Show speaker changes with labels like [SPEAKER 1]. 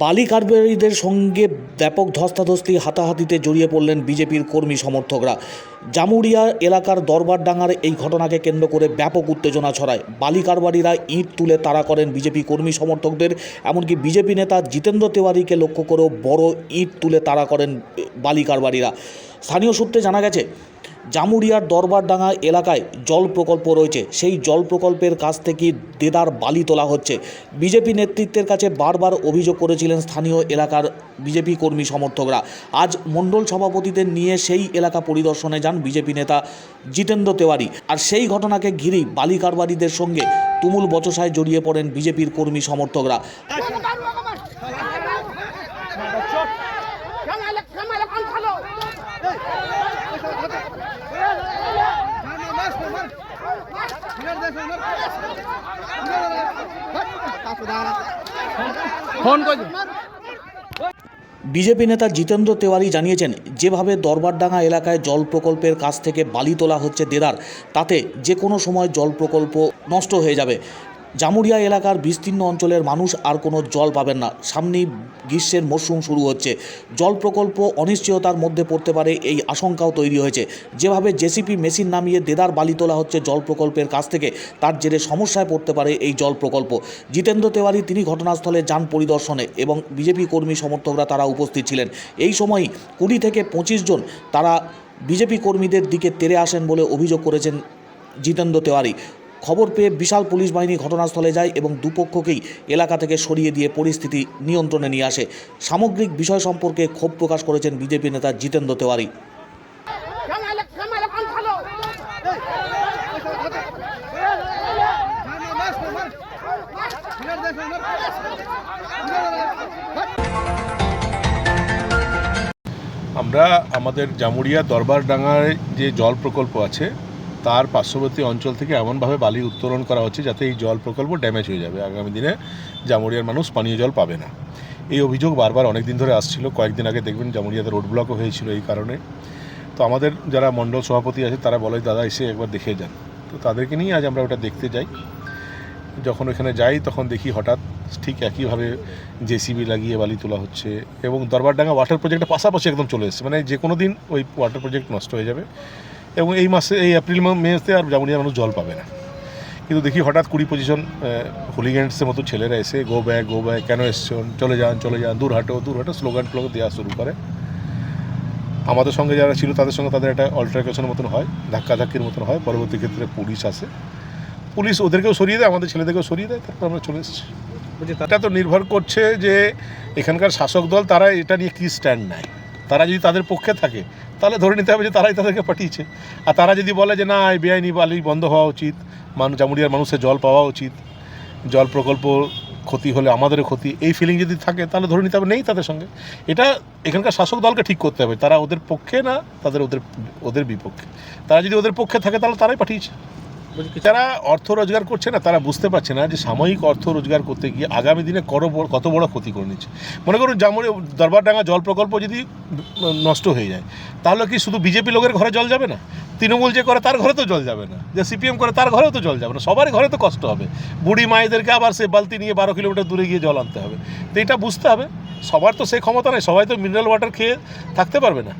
[SPEAKER 1] বালি কারবারিদের সঙ্গে ব্যাপক ধস্তাধস্তি, হাতাহাতিতে জড়িয়ে পড়লেন বিজেপির কর্মী সমর্থকরা। জামুরিয়া এলাকার দরবারডাঙ্গার এই ঘটনাকে কেন্দ্র করে ব্যাপক উত্তেজনা ছড়ায়। বালি কারবারিরা ইট তুলে তাড়া করেন বিজেপি কর্মী সমর্থকদের, এমনকি বিজেপি নেতা জিতেন্দ্র তিওয়ারিকে লক্ষ্য করেও বড় ইট তুলে তাড়া করেন বালি কারবারিরা। স্থানীয় সূত্রে জানা গেছে জামুরিয়ার দরবারডাঙ্গা এলাকায় জল প্রকল্প রয়েছে। সেই জল প্রকল্পের কাছ থেকে দেদার বালি তোলা হচ্ছে। বিজেপি নেতৃত্বের কাছে বারবার অভিযোগ করেছিলেন স্থানীয় এলাকার বিজেপি কর্মী সমর্থকরা। আজ মণ্ডল সভাপতিদের নিয়ে সেই এলাকা পরিদর্শনে যান বিজেপি নেতা জিতেন্দ্র তেওয়ারি। আর সেই ঘটনাকে ঘিরেই বালি কারবারিদের সঙ্গে তুমুল বচসায় জড়িয়ে পড়েন বিজেপির কর্মী সমর্থকরা। বিজেপি নেতা জিতেন্দ্র তেওয়ারি জানিয়েছেন, যেভাবে দরবারডাঙ্গা এলাকায় জল প্রকল্পের কাছ থেকে বালি তোলা হচ্ছে দেদার, তাতে যে কোনো সময় জল প্রকল্প নষ্ট হয়ে যাবে। জামুরিয়া এলাকার বিস্তীর্ণ অঞ্চলের মানুষ আর কোনো জল পাবেন না। সামনেই গ্রীষ্মের মরশুম শুরু হচ্ছে। জল প্রকল্প অনিশ্চয়তার মধ্যে পড়তে পারে এই আশঙ্কাও তৈরি হয়েছে। যেভাবে জেসিপি মেশিন নামিয়ে দেদার বালি তোলা হচ্ছে জল প্রকল্পের কাছ থেকে, তার জেরে সমস্যায় পড়তে পারে এই জল প্রকল্প। জিতেন্দ্র তেওয়ারি তিনি ঘটনাস্থলে যান পরিদর্শনে এবং বিজেপি কর্মী সমর্থকরা তারা উপস্থিত ছিলেন। এই সময়ই কুড়ি থেকে পঁচিশ জন তারা বিজেপি কর্মীদের দিকে তেরে আসেন বলে অভিযোগ করেছেন জিতেন্দ্র তেওয়ারি। খবর পেয়ে বিশাল পুলিশ বাহিনী ঘটনাস্থলে যায় এবং দুপক্ষকেই এলাকা থেকে সরিয়ে দিয়ে পরিস্থিতি নিয়ন্ত্রণে নিয়ে আসে। সামগ্রিক বিষয় সম্পর্কে ক্ষোভ প্রকাশ করেছেন বিজেপি নেতা জিতেন্দ্র তেওয়ারি।
[SPEAKER 2] আমরা আমাদের জামুরিয়া দরবারডাঙ্গায় যে জল প্রকল্প আছে তার পার্শ্ববর্তী অঞ্চল থেকে এমনভাবে বালি উত্তোলন করা হচ্ছে যাতে এই জল প্রকল্প ড্যামেজ হয়ে যাবে। আগামী দিনে জামুরিয়ার মানুষ পানীয় জল পাবে না। এই অভিযোগ বারবার অনেক দিন ধরে আসছিল। কয়েকদিন আগে দেখবেন জামুরিয়াতে রোড ব্লকও হয়েছিল এই কারণে। তো আমাদের যারা মণ্ডল সভাপতি আছে, তারা বলে, দাদা, এসে একবার দেখে যান। তো তাদেরকে নিয়ে আজ আমরা ওটা দেখতে যাই। যখন ওখানে যাই, তখন দেখি হঠাৎ ঠিক একইভাবে জেসিবি লাগিয়ে বালি তোলা হচ্ছে এবং দরবারডাঙ্গা ওয়াটার প্রজেক্টের পাশাপাশি একদম চলে এসেছে। মানে যে কোনো দিন ওই ওয়াটার প্রজেক্ট নষ্ট হয়ে যাবে। এবং এই মাসে এই এপ্রিল মেতে আর জামুনিয়া মানুষ জল পাবে না। কিন্তু দেখি হঠাৎ কুড়ি পজিশন হুলিগেন্টসের মতো ছেলেরা এসে গো ব্যাক গো ব্যাক কেন এসছেন চলে যান চলে যান দূর হাঁটো দূর হাঁটো স্লোগান টোগান দেওয়া শুরু করে। আমাদের সঙ্গে যারা ছিল তাদের সঙ্গে তাদের একটা অল্টারেশনের মতন হয় ধাক্কাধাক্কির মতন হয়। পরবর্তী ক্ষেত্রে পুলিশ আসে। পুলিশ ওদেরকেও সরিয়ে দেয় আমাদের ছেলেদেরকেও সরিয়ে দেয় তারপর আমরা চলে এসেছি। এটা তো নির্ভর করছে যে এখানকার শাসক দল তারা এটা নিয়ে কী স্ট্যান্ড নেয়? তারা যদি তাদের পক্ষে থাকে তাহলে ধরে নিতে হবে যে তারাই তাদেরকে পাঠিয়েছে। আর তারা যদি বলে যে না, এই বেআইনি বালি বন্ধ হওয়া উচিত মানুষ জামুড়িয়ার মানুষের জল পাওয়া উচিত, জল প্রকল্প ক্ষতি হলে আমাদেরও ক্ষতি, এই ফিলিং যদি থাকে তাহলে ধরে নিতে হবে নেই তাদের সঙ্গে। এটা এখানকার শাসক দলকে ঠিক করতে হবে। তারা ওদের পক্ষে না, তাদের ওদের ওদের বিপক্ষে। তারা যদি ওদের পক্ষে থাকে তাহলে তারাই পাঠিয়েছে। যারা অর্থ রোজগার করছে না, তারা বুঝতে পারছে না যে সাময়িক অর্থ রোজগার করতে গিয়ে আগামী দিনে বড়, কত বড় ক্ষতি করে নিচ্ছে। মনে করুন যেমন দরবারডাঙ্গা জল প্রকল্প যদি নষ্ট হয়ে যায়, তাহলে কি শুধু বিজেপি লোকের ঘরে জল যাবে না? তৃণমূল যে করে, তার ঘরে তো জল যাবে না। যে সিপিএম করে, তার ঘরেও তো জল যাবে না। সবারই ঘরে তো কষ্ট হবে। বুড়ি মায়েদেরকে আবার সে বালতি নিয়ে বারো কিলোমিটার দূরে গিয়ে জল আনতে হবে। তো এটা বুঝতে হবে। সবার তো সেই ক্ষমতা নেই। সবাই তো মিনারেল ওয়াটার খেয়ে থাকতে পারবে না।